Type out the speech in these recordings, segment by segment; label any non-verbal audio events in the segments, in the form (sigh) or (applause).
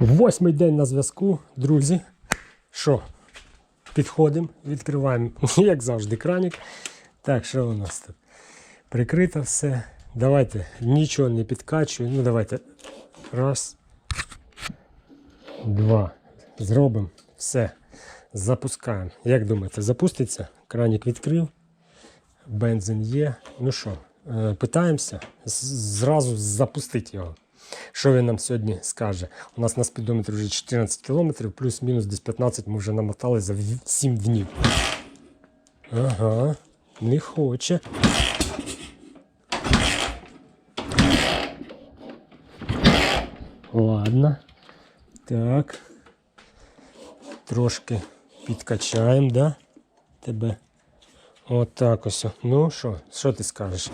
Восьмий день на зв'язку, друзі. Що? Підходимо, відкриваємо, (laughs) як завжди, кранік. Так, що у нас тут? Прикрито все. Давайте нічого не підкачую. Ну, давайте. Раз. Два. Зробимо. Все. Запускаємо. Як думаєте, запуститься? Кранік відкрив. Бензин є. Ну що, е, питаємося зразу запустити його. Що він нам сьогодні скаже? У нас на спідометрі вже 14 кілометрів, плюс-мінус десь 15 ми вже намотали за 7 днів. Ага, не хоче. Ладно. Так. Трошки підкачаємо, да? Тебе. Отак ось. Ну що, що ти скажеш?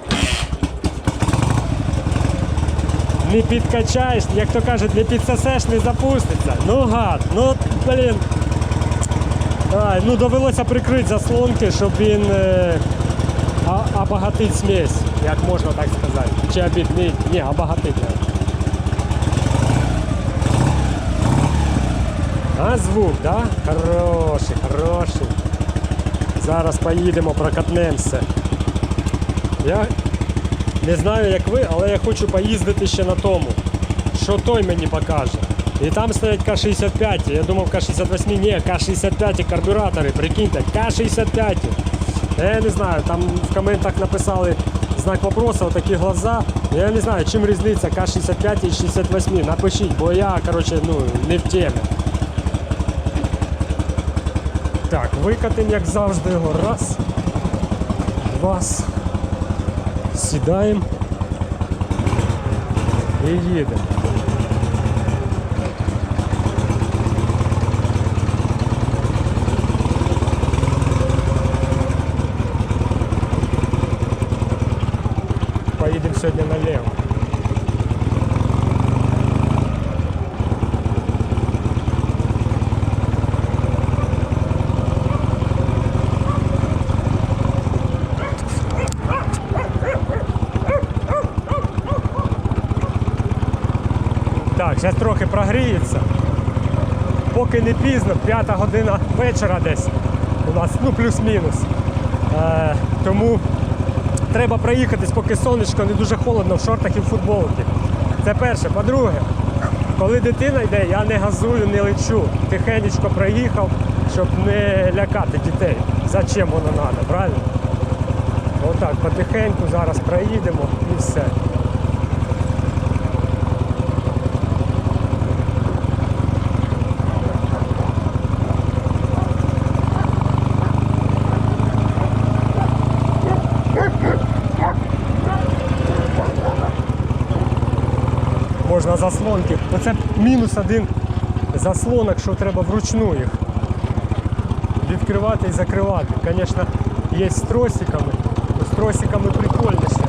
Не підкачаєш, як то кажуть, не підсосеш, не запуститься. Ну гад, ну блін. Ай, ну довелося прикрити заслонки, щоб він е, а, обагатить смесь, як можна так сказати. Чи обіднить? Ні, обагатить. А звук, да? Хороший, хороший. Зараз поїдемо, прокатнемося. Я не знаю, як ви, але я хочу поїздити ще на тому, що той мені покаже. І там стоять К-65. Я думав К-68, ні, К-65 і карбюратори, прикиньте, К-65. Я не знаю, там в коментах написали знак вопроса, отакі глаза. Я не знаю, чим різниця К-65 і 68. Напишіть, бо я, коротше, ну, не в темі. Так, викатим, як завжди, його. Раз. Два. Сідаємо і їдемо. Поїдемо сьогодні наліво. Так, зараз трохи прогріється. Поки не пізно, п'ята година вечора десь у нас, ну плюс-мінус. Е, тому треба проїхатись, поки сонечко не дуже холодно в шортах і в футболці. Це перше. По-друге, коли дитина йде, я не газую, не лечу. Тихенечко проїхав, щоб не лякати дітей. Зачем воно треба, правильно? Отак, потихеньку зараз проїдемо і все. Можна заслонки. Оце мінус один заслонок, що треба вручну їх відкривати і закривати. Звісно, є з тросиками, з тросиками прикольніше.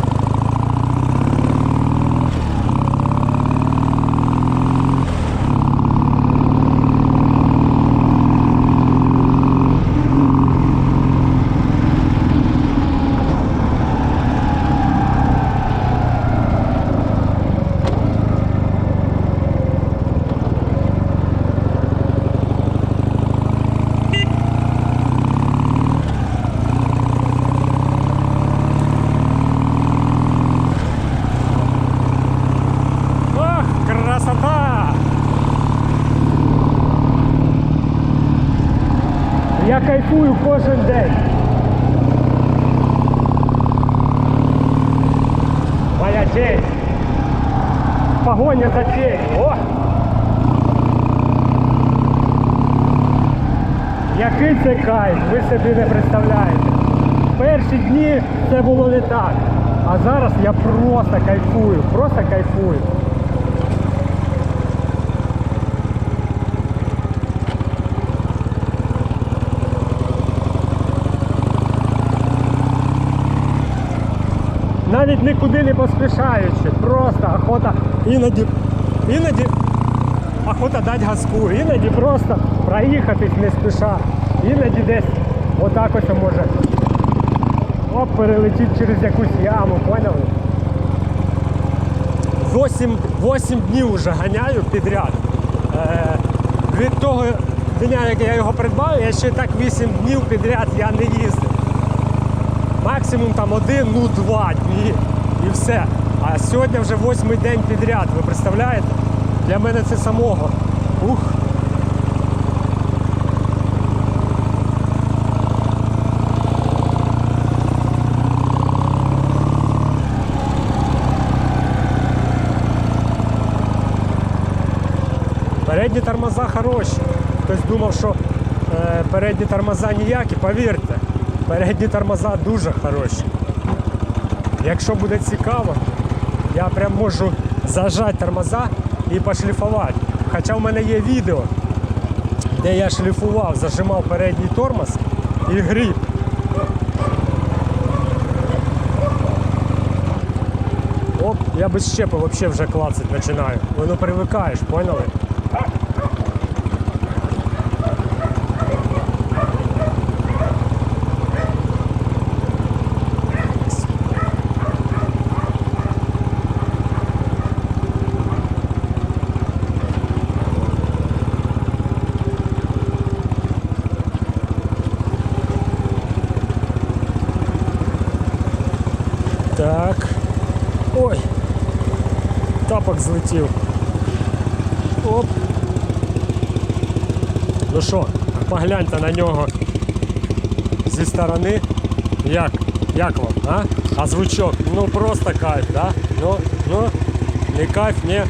Я кайфую кожен день. Моя честь. Погоня за честь. О! Який це кайф, ви собі не представляєте. Перші дні це було не так. А зараз я просто кайфую, просто кайфую. Навіть нікуди не поспішаючи, просто охота іноді, іноді охота дати газку, іноді просто проїхатись не спіша, іноді десь отак ось може оп, перелетіть через якусь яму, поняли? 8, 8 днів вже ганяю підряд. Е, від того дня, як я його придбав, я ще так 8 днів підряд я не їздив. Максимум там один, ну два дні і все. А сьогодні вже восьмий день підряд, ви представляєте? Для мене це самого. Ух. Передні тормоза хороші. Хтось думав, що е, передні тормоза ніякі, повірте, передні тормоза дуже хороші. Якщо буде цікаво, я прям можу зажати тормоза і пошліфувати. Хоча в мене є відео, де я шліфував, зажимав передній тормоз і гріб. Оп, я без щепи взагалі вже клацать починаю. Воно привикаєш, поняли? Так. Ой. Тапок злетів. Оп. Ну що, погляньте на нього зі сторони. Як? Як вам, а? А звучок? Ну просто кайф, да? Ну, ну, не кайф, ні.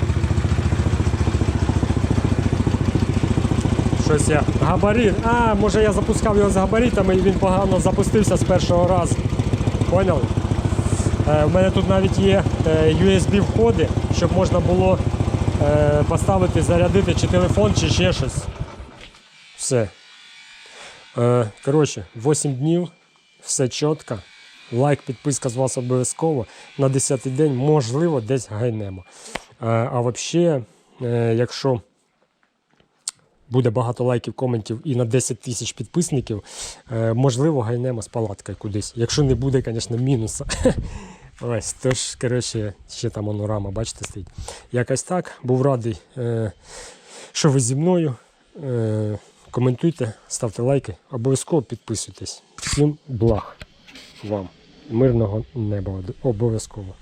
Щось я. Габарит. А, може я запускав його з габаритами і він погано запустився з першого разу. Поняли? Е, У мене тут навіть є е, USB входи, щоб можна було е, поставити, зарядити чи телефон, чи ще щось. Все. Е, Коротше, 8 днів, все чітко. Лайк, підписка з вас обов'язково. На 10-й день, можливо, десь гайнемо. Е, А взагалі, е, якщо буде багато лайків, коментів і на 10 тисяч підписників, е, можливо, гайнемо з палаткою кудись. Якщо не буде, звісно, мінуса. (laughs) Ось, тож, коротше, ще там онорама, бачите, стоїть. Якось так. Був радий, е, що ви зі мною. Е, коментуйте, ставте лайки, обов'язково підписуйтесь. Всім благ вам. Мирного неба обов'язково.